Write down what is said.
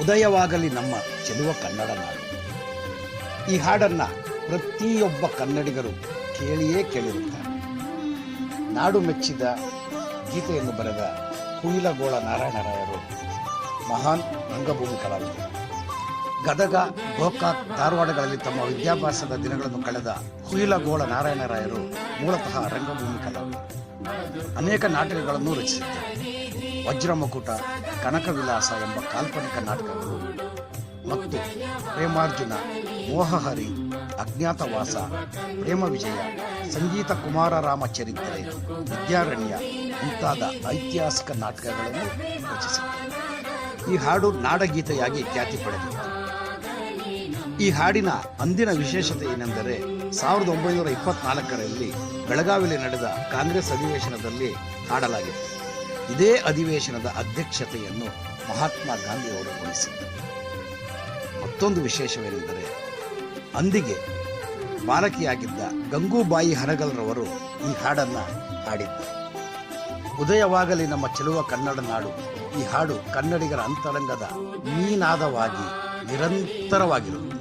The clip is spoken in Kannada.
ಉದಯವಾಗಲಿ ನಮ್ಮ ಚೆಲುವ ಕನ್ನಡ ನಾಡು. ಈ ಹಾಡನ್ನ ಪ್ರತಿಯೊಬ್ಬ ಕನ್ನಡಿಗರು ಕೇಳಿಯೇ ಕೇಳಿರುತ್ತಾರೆ. ನಾಡು ಮೆಚ್ಚಿದ ಗೀತೆಯನ್ನು ಬರೆದ ಕುಯಿಲಗೋಳ ನಾರಾಯಣರಾಯರು ಮಹಾನ್ ರಂಗಭೂಮಿ ಕಲಾವಿದರು. ಗದಗ, ಗೋಕಾಕ್, ಧಾರವಾಡಗಳಲ್ಲಿ ತಮ್ಮ ವಿದ್ಯಾಭ್ಯಾಸದ ದಿನಗಳನ್ನು ಕಳೆದ ಕುಯಿಲಗೋಳ ನಾರಾಯಣರಾಯರು ಮೂಲತಃ ರಂಗಭೂಮಿ ಕಲಾವಿದರು. ಅನೇಕ ನಾಟಕಗಳನ್ನು ರಚಿಸಿದ್ದಾರೆ. ವಜ್ರಮಕುಟ, ಕನಕವಿಲಾಸ ಎಂಬ ಕಾಲ್ಪನಿಕ ನಾಟಕಗಳು ಮತ್ತು ಪ್ರೇಮಾರ್ಜುನ, ಮೋಹಹರಿ, ಅಜ್ಞಾತವಾಸ ಪ್ರೇಮ ವಿಜಯ ಸಂಗೀತ ಕುಮಾರರಾಮ ಚರಿತ್ರೆ, ವಿದ್ಯಾರಣ್ಯ ಮುಂತಾದ ಐತಿಹಾಸಿಕ ನಾಟಕಗಳನ್ನು ರಚಿಸಿದ್ದಾರೆ. ಈ ಹಾಡು ನಾಡಗೀತೆಯಾಗಿ ಖ್ಯಾತಿ ಪಡೆದಿತ್ತು. ಈ ಹಾಡಿನ ಅಂದಿನ ವಿಶೇಷತೆ ಏನೆಂದರೆ, ಸಾವಿರದ ಒಂಬೈನೂರ ಇಪ್ಪತ್ನಾಲ್ಕರಲ್ಲಿ ಬೆಳಗಾವಿಯಲ್ಲಿ ನಡೆದ ಕಾಂಗ್ರೆಸ್ ಅಧಿವೇಶನದಲ್ಲಿ ಹಾಡಲಾಗಿತ್ತು. ಇದೇ ಅಧಿವೇಶನದ ಅಧ್ಯಕ್ಷತೆಯನ್ನು ಮಹಾತ್ಮ ಗಾಂಧಿಯವರು ವಹಿಸಿದ್ದರು. ಮತ್ತೊಂದು ವಿಶೇಷವೇನೆಂದರೆ ಅಂದಿಗೆ ಬಾಲಕಿಯಾಗಿದ್ದ ಗಂಗೂಬಾಯಿ ಹರಗಲ್ರವರು ಈ ಹಾಡನ್ನು ಹಾಡಿದ್ದರು. ಉದಯವಾಗಲಿ ನಮ್ಮ ಚೆಲುವ ಕನ್ನಡ ನಾಡು. ಈ ಹಾಡು ಕನ್ನಡಿಗರ ಅಂತರಂಗದ ಮೀನಾದವಾಗಿ ನಿರಂತರವಾಗಿರುತ್ತದೆ